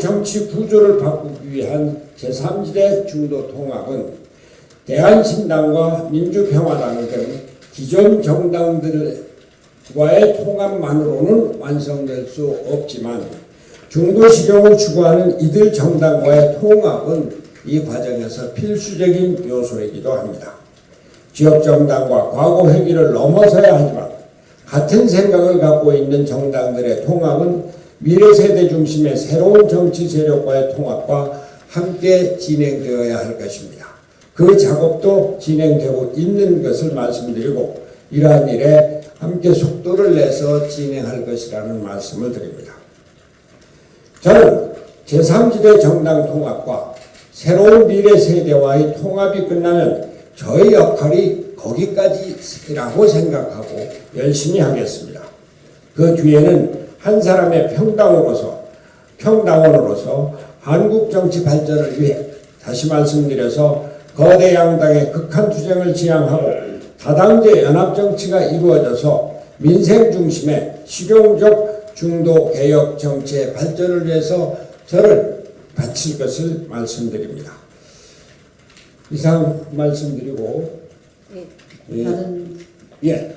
정치 구조를 바꾸기 위한 제3지대 중도 통합은 대한신당과 민주평화당 등 기존 정당들과의 통합만으로는 완성될 수 없지만 중도 실용을 추구하는 이들 정당과의 통합은 이 과정에서 필수적인 요소이기도 합니다. 지역 정당과 과거 회기를 넘어서야 하지만 같은 생각을 갖고 있는 정당들의 통합은 미래 세대 중심의 새로운 정치 세력과의 통합과 함께 진행되어야 할 것입니다. 그 작업도 진행되고 있는 것을 말씀드리고 이러한 일에 함께 속도를 내서 진행할 것이라는 말씀을 드립니다. 저는 제3지대 정당 통합과 새로운 미래 세대와의 통합이 끝나면 저의 역할이 거기까지라고 생각하고 열심히 하겠습니다. 그 뒤에는 한 사람의 평당으로서 평당원으로서 한국 정치 발전을 위해 다시 말씀드려서 거대 양당의 극한 투쟁을 지향하고 다당제 연합 정치가 이루어져서 민생 중심의 실용적 중도 개혁 정치의 발전을 위해서 저를 바칠 것을 말씀드립니다. 이상 말씀드리고 네, 예. 다른 예